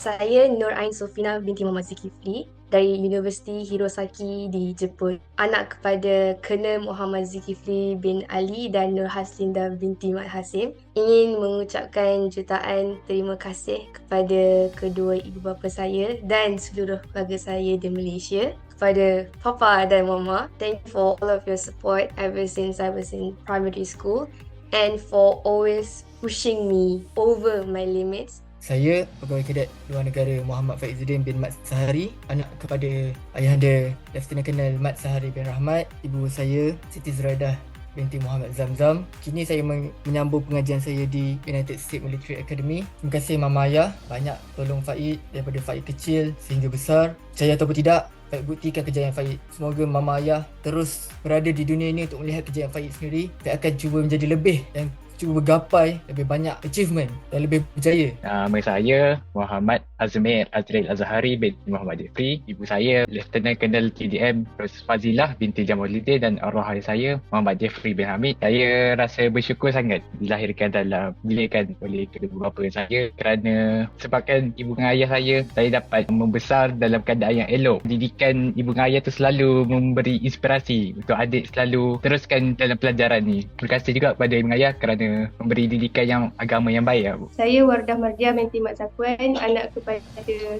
Saya Nur Ain Sofina binti Muhammad Zulkifli dari Universiti Hirosaki di Jepun. Anak kepada Colonel Muhammad Zulkifli bin Ali dan Nur Haslinda binti Mat Hasim. Ingin mengucapkan jutaan terima kasih kepada kedua ibu bapa saya dan seluruh keluarga saya di Malaysia kepada Papa dan Mama. Thank you for all of your support ever since I was in primary school and for always pushing me over my limits. Saya, pegawai kadet luar negara Muhammad Faizuddin bin Mat Sahari, anak kepada ayahanda Lieutenant Colonel Mat Sahari bin Rahmat, ibu saya Siti Zuradah binti Muhammad Zamzam. Kini saya men- menyambung pengajian saya di United States Military Academy. Terima kasih Mama Ayah banyak tolong Faid daripada Faid kecil sehingga besar. Percaya ataupun tidak, Faid buktikan kejayaan Faid. Semoga Mama Ayah terus berada di dunia ini untuk melihat kejayaan Faid sendiri. Faid akan cuba menjadi lebih dan cuba bergapai lebih banyak achievement dan lebih berjaya. Nama saya Muhammad Azmir Azril Azhari bin Muhammad Jeffrey. Ibu saya Lieutenant Colonel TDM Ros Fazilah binti Jamaluddin dan arwah ayah saya Muhammad Jeffrey bin Hamid. Saya rasa bersyukur sangat dilahirkan dalam bilikan oleh kedua bapa saya kerana sebabkan ibu dan ayah saya saya dapat membesar dalam keadaan yang elok. Didikan ibu dan ayah tu selalu memberi inspirasi untuk adik selalu teruskan dalam pelajaran ni. Terima kasih juga kepada ibu dan ayah kerana memberi didikan yang agama yang baik. Bu. Saya Wardah Mardia binti Mak Zakuan, anak kepada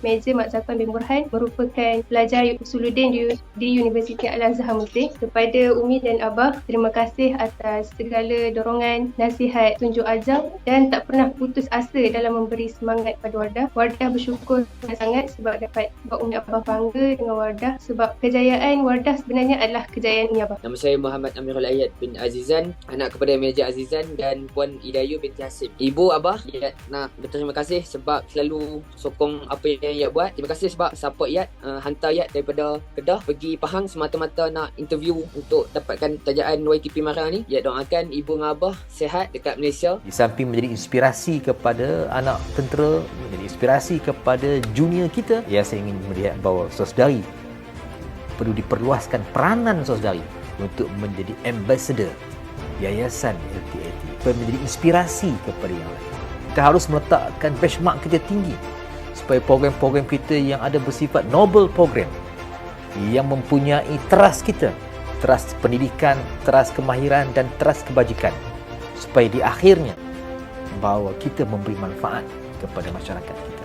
Meja Mak Zakuan bin Burhan, merupakan pelajar Usuluddin di, di Universiti Al-Azhar Mesir. Kepada Umi dan Abah, terima kasih atas segala dorongan, nasihat, tunjuk ajar dan tak pernah putus asa dalam memberi semangat pada Wardah. Wardah bersyukur sangat sebab dapat sebab Umi Abah bangga dengan Wardah sebab kejayaan Wardah sebenarnya adalah kejayaan Umi Abah. Nama saya Muhammad Amirul Ayat bin Azizan, anak kepada Meja Azizan dan Puan Idayu binti Hasim. Ibu, Abah, Yat nak berterima kasih sebab selalu sokong apa yang Yat buat. Terima kasih sebab support Yat, uh, hantar Yat daripada Kedah pergi Pahang semata-mata nak interview untuk dapatkan tajaan YTP Mara ni. Yat doakan Ibu dan Abah sehat dekat Malaysia. Di samping menjadi inspirasi kepada anak tentera, menjadi inspirasi kepada junior kita, ya saya ingin melihat bahawa saudari perlu diperluaskan peranan saudari untuk menjadi ambassador yayasan LTAT supaya menjadi inspirasi kepada yang lain. Kita harus meletakkan benchmark kita tinggi supaya program-program kita yang ada bersifat noble program yang mempunyai trust kita, trust pendidikan, trust kemahiran dan trust kebajikan supaya di akhirnya bahawa kita memberi manfaat kepada masyarakat.